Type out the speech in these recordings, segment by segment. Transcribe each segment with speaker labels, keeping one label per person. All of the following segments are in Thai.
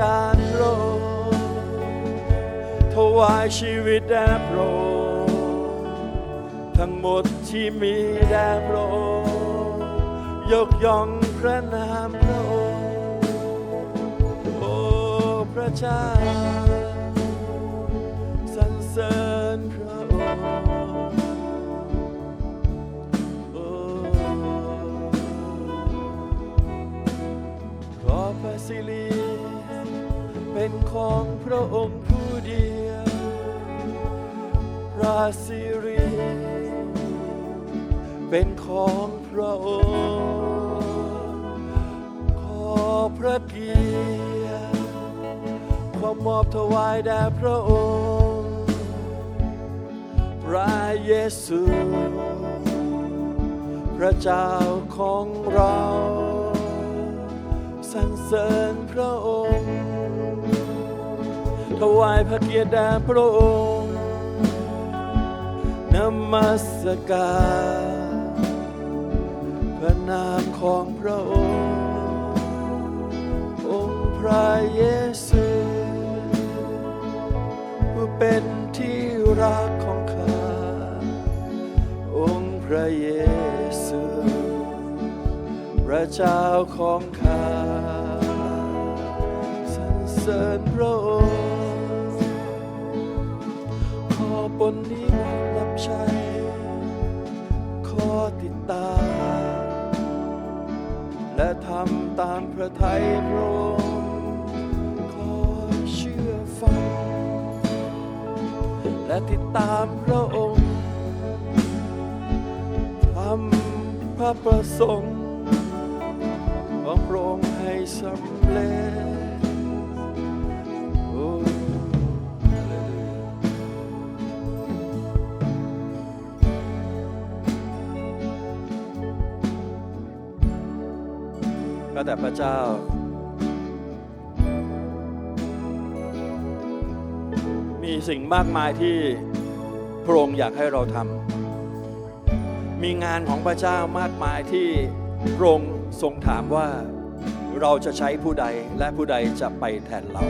Speaker 1: การพระองค์ถวายชีวิตแด่พระองค์ทั้งหมดที่มีแด่พระองค์ยกย่องพระนามพระองค์โอ้พระเจ้าสรรเสริญพระองค์โอ้ขอพระสิริ ของพระองค์ผู้เดียวระสิริเป็นของพระองค์ ขอพระเกียรติความมอบถวายแด่พระองค์ พระเยซู พระเจ้าของเรา สรรเสริญพระองค์ ถวายพระเกียรติแด่พระองค์นมัสการพระนามของพระองค์ องค์พระเยซูผู้เป็นที่รักของข้าองค์พระเยซูพระเจ้าของข้าสรรเสริญพระองค์ ติดตาม และทำตามพระทัยพระองค์ขอเชื่อฟัง และติดตามพระองค์ทำพระประสงค์ของพระองค์ให้สำเร็จ ก็แต่พระเจ้ามีสิ่งมากมายที่พระองค์อยากให้เราทำ มีงานของพระเจ้ามากมายที่พระองค์ทรงถามว่าเราจะใช้ผู้ใดและผู้ใดจะไปแทนเรา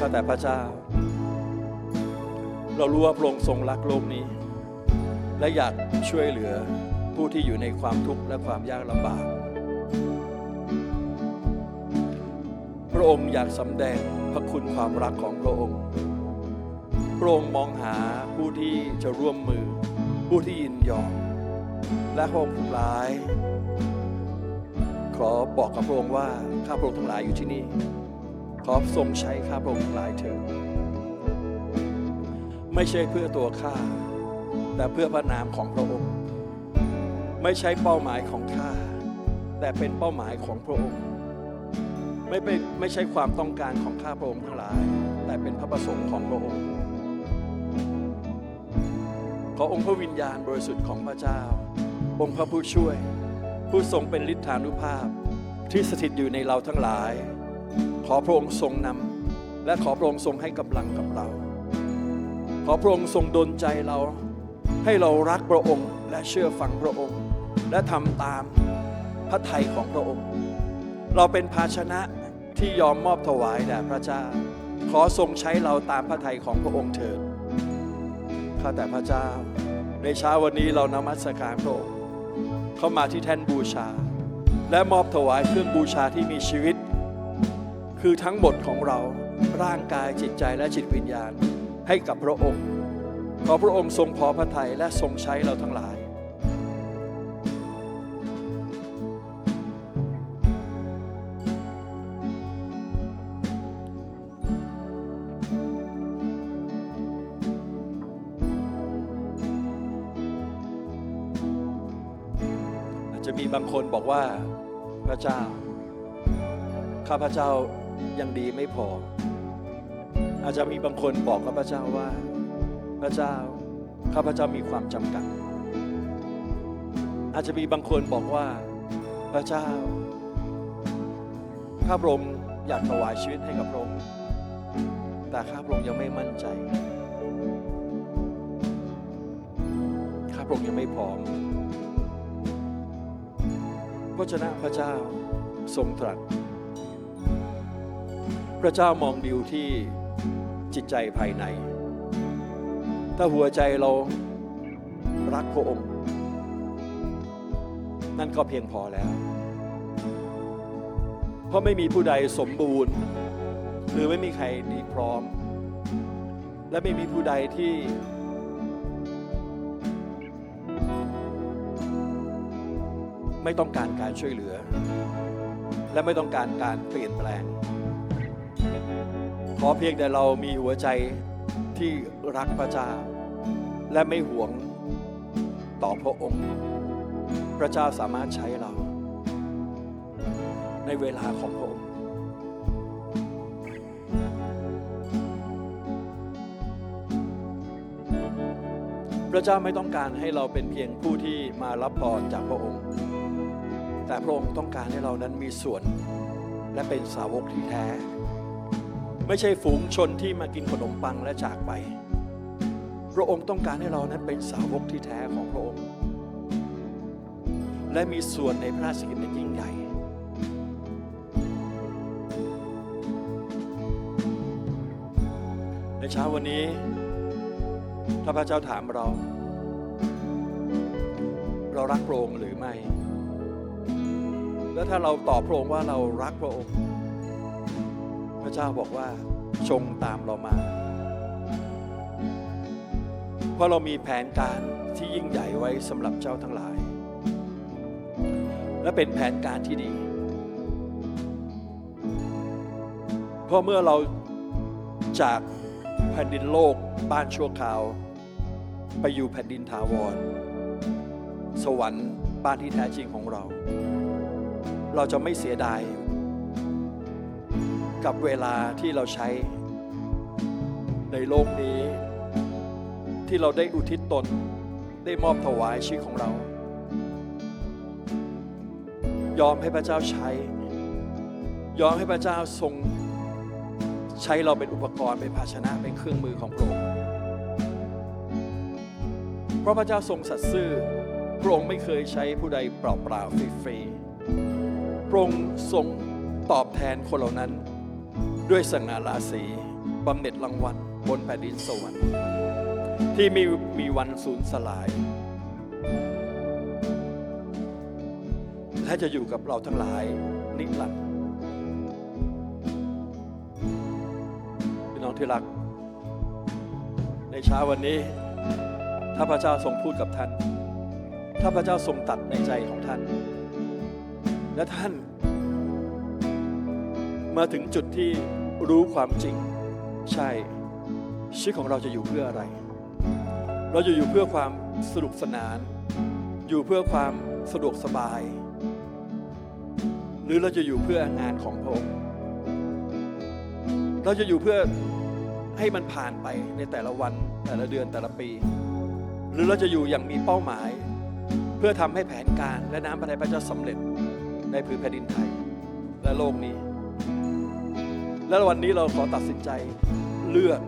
Speaker 1: ก็แต่พระเจ้า เรารู้ว่าพระองค์ทรงรักโลกนี้ และอยากช่วยเหลือ ผู้ที่อยู่ในความทุกข์และความยากลำบาก พระองค์อยากสำแดงพระคุณความรักของพระองค์ พระองค์มองหาผู้ที่จะร่วมมือ ผู้ที่ยินยอม และพระองค์ทั้งหลาย ขอบอกกับพระองค์ว่าข้าพระองค์ทั้งหลายอยู่ที่นี่ ขอทรงใช้ข้าพระองค์ทั้งหลายเถิดไม่ใช่เพื่อตัวข้าแต่เพื่อพระนามของพระองค์ ไม่ใช่เป้าหมายของข้าแต่เป็นเป้าหมายของพระองค์ ไม่เป็นไม่ใช่ความต้องการของข้าพระองค์ทั้งหลาย แต่เป็นพระประสงค์ของพระองค์ขอองค์พระวิญญาณบริสุทธิ์ของพระเจ้า องค์พระผู้ช่วย ผู้ทรงเป็นฤทธานุภาพที่สถิตอยู่ในเราทั้งหลาย ขอพระองค์ทรงนำและขอพระองค์ทรงให้กำลังกับเรา ขอพระองค์ทรงดลใจเรา ให้เรารักพระองค์และเชื่อฟังพระองค์ และทำตามพระทัยของพระองค์ เราเป็นภาชนะที่ยอมมอบถวายแด่พระเจ้า ขอทรงใช้เราตามพระทัยของพระองค์เถิดข้าแต่พระเจ้า ในเช้าวันนี้เรานมัสการพระองค์เข้ามาที่แท่นบูชา และมอบถวายเครื่องบูชาที่มีชีวิต คือทั้งหมดของเราร่างกายจิตใจและจิตวิญญาณให้กับพระองค์ ขอพระองค์ทรงพอพระทัยและทรงใช้เราทั้งหลาย บางคนบอกว่าพระเจ้า ข้าพระเจ้ายังดีไม่พอ อาจจะมีบางคนบอกกับพระเจ้าว่า พระเจ้า ข้าพระเจ้ามีความจำกัด อาจจะมีบางคนบอกว่า พระเจ้า ข้าพระองค์อยากถวายชีวิตให้กับพระองค์แต่ข้าพระองค์ยังไม่มั่นใจ ข้าพระองค์ยังไม่พร้อม พระเจ้าพระเจ้าทรงตรัส พระเจ้ามองดิวที่จิตใจภายใน ถ้าหัวใจเรารักพระองค์ นั่นก็เพียงพอแล้ว เพราะไม่มีผู้ใดสมบูรณ์ หรือไม่มีใครดีพร้อม และไม่มีผู้ใดที่ ไม่ต้องการการช่วยเหลือ และไม่ต้องการการเปลี่ยนแปลง ขอเพียงแต่เรามีหัวใจที่รักพระเจ้า และไม่หวงต่อพระองค์ พระเจ้าสามารถใช้เรา ในเวลาของพระองค์พระเจ้าไม่ต้องการให้เราเป็นเพียงผู้ที่มารับพรจากพระองค์ แต่พระองค์ต้องการให้เรานั้นมีส่วนและเป็นสาวกที่แท้ ไม่ใช่ฝูงชนที่มากินขนมปังและจากไป พระองค์ต้องการให้เรานั้นเป็นสาวกที่แท้ของพระองค์ และมีส่วนในพระราชกิจอันยิ่งใหญ่ในเช้าวันนี้ ถ้าพระเจ้าถามเรา เรารักพระองค์หรือไม่ แล้วถ้าเราตอบพระองค์ว่าเรารักพระองค์ พระเจ้าบอกว่าชงตามเรามา เพราะเรามีแผนการที่ยิ่งใหญ่ไว้สำหรับเจ้าทั้งหลาย และเป็นแผนการที่ดี เพราะเมื่อเราจากแผ่นดินโลกบ้านชั่วคราว ไปอยู่แผ่นดินถาวร สวรรค์บ้านที่แท้จริงของเรา เราจะไม่เสียดาย กับเวลาที่เราใช้ ในโลกนี้ ที่เราได้อุทิศตนได้มอบถวายชีวิตของเรา ยอมให้พระเจ้าใช้ ยอมให้พระเจ้าทรงใช้เราเป็นอุปกรณ์เป็นภาชนะเป็นเครื่องมือของพระองค์เพราะพระเจ้าทรงสัตย์ซื่อพระองค์ไม่เคยใช้ผู้ใดเปล่าๆฟรีๆ ระองค์ทรงตอบแทนคนเหล่านั้น ด้วยสง่าราศีบำเหน็จรางวัลบนแผ่นดินสวรรค์ ที่มีมีวันสูญสลาย และจะอยู่กับเราทั้งหลายนิรันดร์พี่น้องที่รัก ในเช้าวันนี้ ถ้าพระเจ้าทรงพูดกับท่าน ถ้าพระเจ้าทรงตัดในใจของท่าน และท่าน มาถึงจุดที่รู้ความจริง ใช่ ชีวิตของเราจะอยู่เพื่ออะไร เราจะอยู่เพื่อความสนุกสนาน อยู่เพื่อความสะดวกสบาย หรือเราจะอยู่เพื่องานของพระองค์เราจะอยู่เพื่อให้มันผ่านไปในแต่ละวันแต่ละเดือนแต่ละปี หรือเราจะอยู่อย่างมีเป้าหมาย เพื่อทำให้แผนการและน้ำพระทัยพระเจ้าสำเร็จในพื้นแผ่นดินไทยและโลกนี้ และวันนี้เราขอตัดสินใจเลือก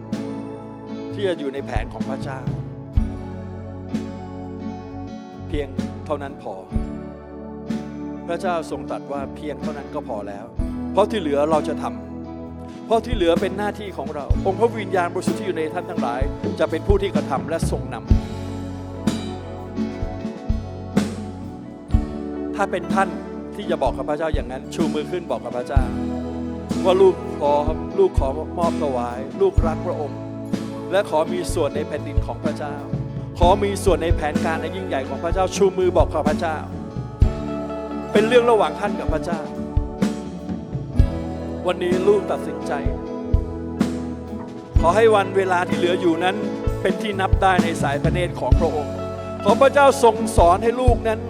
Speaker 1: ที่จะอยู่ในแผนของพระเจ้า เพียงเท่านั้นพอ พระเจ้าทรงตรัสว่าเพียงเท่านั้นก็พอแล้ว เพราะที่เหลือเราจะทำเพราะที่เหลือเป็นหน้าที่ของเรา องค์พระวิญญาณบริสุทธิ์ที่อยู่ในท่านทั้งหลาย จะเป็นผู้ที่กระทำและทรงนำถ้าเป็นท่านที่จะบอกกับพระเจ้าอย่างนั้น ชูมือขึ้นบอกกับพระเจ้า ว่าลูกขอลูกขอมอบถวาย ลูกรักพระองค์ และขอมีส่วนในแผ่นดินของพระเจ้า ขอมีส่วนในแผนการในยิ่งใหญ่ของพระเจ้าชูมือบอกกับพระเจ้า เป็นเรื่องระหว่างท่านกับพระเจ้า วันนี้ลูกตัดสินใจ ขอให้วันเวลาที่เหลืออยู่นั้น เป็นที่นับได้ในสายพระเนตรของพระองค์ ขอพระเจ้าทรงสอนให้ลูกนั้น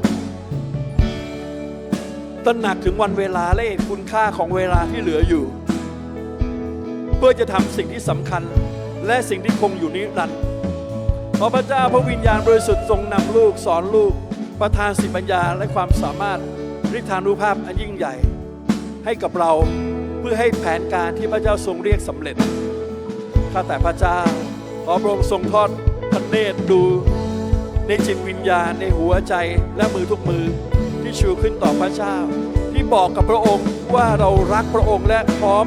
Speaker 1: ตระหนักถึงวันเวลาและคุณค่าของเวลาที่เหลืออยู่ เพื่อจะทำสิ่งที่สำคัญและสิ่งที่คงอยู่นิรันดร์ขอพระเจ้าพระวิญญาณบริสุทธิ์ทรงนำลูกสอนลูก ประทานสิปัญญาและความสามารถฤทธานุภาพอันยิ่งใหญ่ ให้กับเราเพื่อให้แผนการที่พระเจ้าทรงเรียกสำเร็จข้าแต่พระเจ้าขอพระองค์ทรงทอดพระเนตรดูในจิตวิญญาณในหัวใจและมือทุกมือ ชูขึ้นต่อพระเจ้า ที่บอกกับพระองค์ว่าเรารักพระองค์และพร้อม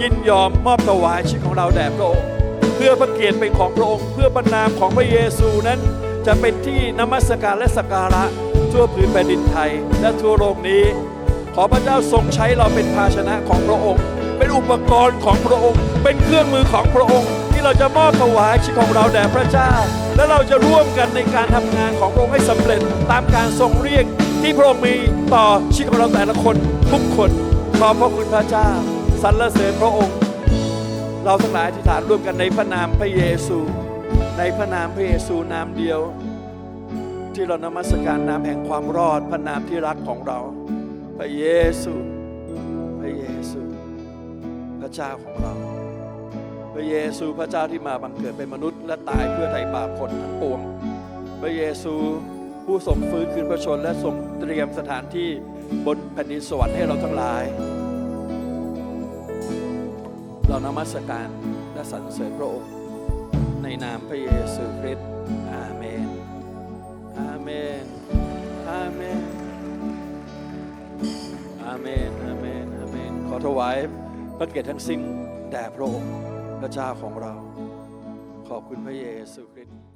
Speaker 1: ยินยอมมอบถวายชีวิตของเราแด่พระองค์ เพื่อพระเกียรติเป็นของพระองค์ เพื่อบรรนามของพระเยซูนั้น จะเป็นที่นมัสการและสักการะทั่วพื้นแผ่นดินไทย และทั่วโลกนี้ ขอพระเจ้าทรงใช้เราเป็นภาชนะของพระองค์ เป็นอุปกรณ์ของพระองค์ เป็นเครื่องมือของพระองค์ ที่เราจะมอบถวายชีวิตของเราแด่พระเจ้า และเราจะร่วมกันในการทำงานของพระองค์ให้สำเร็จตามการทรงเรียก ที่พระองค์มีต่อชีวิตของเราแต่ละคนทุกคนขอบพระคุณพระเจ้าสรรเสริญพระองค์ เราทั้งหลายอธิษฐานร่วมกันในพระนามพระเยซู ในพระนามพระเยซูนามเดียว ที่เรานมัสการนามแห่งความรอดพระนามที่รักของเรา พระเยซู พระเยซู พระเจ้าของเรา พระเยซูพระเจ้าที่มาบังเกิดเป็นมนุษย์ และตายเพื่อไถ่บาปคนทั้งปวง พระเยซู ผู้ทรงฟื้นคืนพระชนและทรงเตรียมสถานที่บนแผ่นดินสวรรค์ให้เราทั้งหลาย เรานมัสการและสรรเสริญพระองค์ ในนามพระเยซูคริสต์อาเมน อาเมน อาเมน อาเมน อาเมน อาเมน ขอถวายพระเกียรติทั้งสิ้นแด่พระองค์พระเจ้าของเรา ขอบคุณพระเยซูคริสต์